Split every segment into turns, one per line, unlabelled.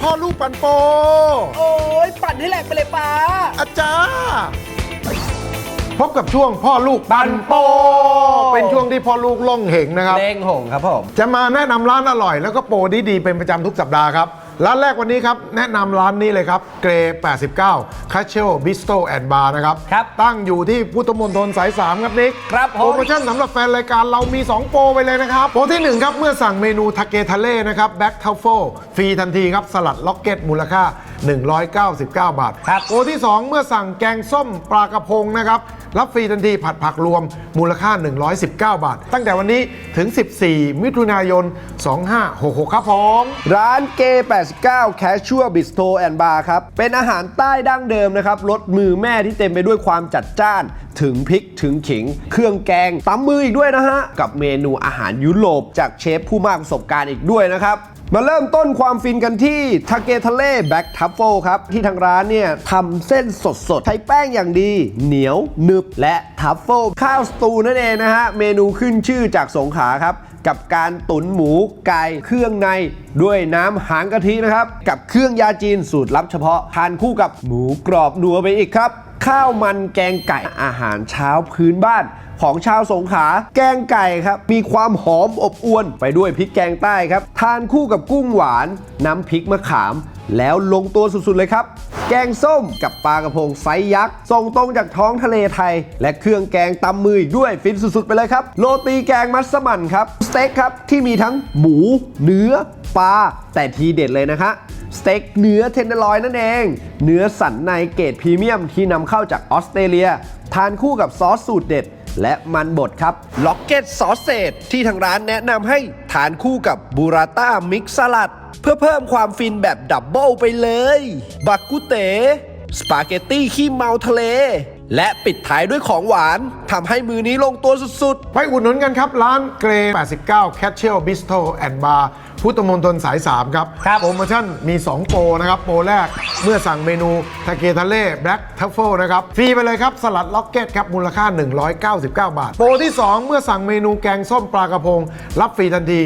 พ่อลูกปันโป
โอ้ยปั่นให้แหลกไปเลยป้า
อาจารย์พบกับช่วงพ่อลูกปันโป เป็นช่วงที่พ่อลูกล่องเหงนะครับ
เล้งหงครับผม
จะมาแนะนำร้านอร่อยแล้วก็โปรดีๆเป็นประจำทุกสัปดาห์ครับ ร้านแรกวันนี้ครับ แนะนำร้านนี้เลยครับ เกร89 c a c h e l Bistro and Bar นะครับ
ครับ
ตั้งอยู่ที่พุทธมณฑลสาย 3 ครับนิก
ครับผม
โปรโมชั่นสำหรับแฟนรายการเรามี 2 โปรไปเลยนะครับ โปรที่ 1 ครับ เมื่อสั่งเมนูทาเกทะเลนะครับแบ็กทัฟเฟิลฟรีทันทีครับ สลัดล็อกเก็ตมูลค่า 199 บาท
ครับ
โปรที่ 2 เมื่อสั่งแกงส้มปลากระพงนะครับรับฟรีทันทีผัดผักรวมมูลค่า 119 บาท ตั้งแต่วันนี้ถึง 14 มิถุนายน 2566 ครับผม
ร้านเก89 Casual Bistro and Bar ครับ เป็นอาหารใต้ดั้งเดิมนะครับรสมือแม่ที่เต็มไปด้วยความจัดจ้าน ถึงพริกถึงขิง เครื่องแกงตำมืออีกด้วยนะฮะ กับเมนูอาหารยุโรปจากเชฟผู้มากประสบการณ์อีกด้วยนะครับ มาเริ่มต้นความฟินกันที่ทาเกทะเลแบ็กทัฟเฟิลครับ ที่ทางร้านเนี่ยทำเส้นสดๆใช้แป้งอย่างดี เหนียวหนึบและทัฟเฟิลข้าวสตูนั่นเองนะฮะ เมนูขึ้นชื่อจากสงขาครับ กับการตุ๋นหมูไก่เครื่องในด้วยน้ำหางกะทินะครับ กับเครื่องยาจีนสูตรลับเฉพาะทานคู่กับหมูกรอบนัวไปอีกครับ ข้าวมันแกงไก่อาหารเช้าพื้นบ้านของชาวสงขลาแกงไก่ครับ มีความหอมอบอวนไปด้วยพริกแกงใต้ครับ ทานคู่กับกุ้งหวาน น้ำพริกมะขาม แล้วลงตัวสุด ๆ เลยครับ แกงส้มกับปลากระพงไซยักษ์ส่งตรงจากท้องทะเลไทย และเครื่องแกงตำมืออีกด้วยฟินสุด ๆ ไปเลยครับ โรตีแกงมัสมั่นครับสเต็กครับที่มีทั้งหมู เนื้อปลาแต่ทีเด็ดเลยนะคะ สเต็กเนื้อเทนเดอร์ลอยนั่นเอง เนื้อสันในเกรดพรีเมียมที่นำเข้าจากออสเตรเลีย ทานคู่กับซอสสูตรเด็ด และมันบดครับล็อกเก็ตซอสเศษที่ทางร้านแนะนำให้ทานคู่กับบูราต้ามิกซ์สลัด เพื่อเพิ่มความฟินแบบดับเบิลไปเลย บักกุเตสปาเกตตี้ขี้เมาทะเล และปิดท้ายด้วยของหวานทำให้มือนี้ลงตัวสุดๆ
ไปอุดหนุนกันครับ ร้านเกร89 c a t c h e l Bistro and Bar พุทธมณฑลสาย3ครับ
ครับ
โปรโมชั่นมี 2 โปรนะครับ โปรแรกเมื่อสั่งเมนูทาเกทะเลแบล็กทัฟเฟิลนะครับ ฟรีไปเลยครับ สลัดล็อกเก็ตครับ มูลค่า 199 บาท โปรที่ 2 เมื่อสั่งเมนูแกงส้มปลากระพง รับฟรีทันที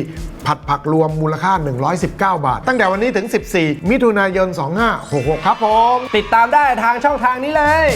ผัดผักรวมมูลค่า 119 บาท ตั้งแต่วันนี้ถึง 14 มิถุนายน 2566 ครับผม
ติดตามได้ทางช่องทางนี้เลย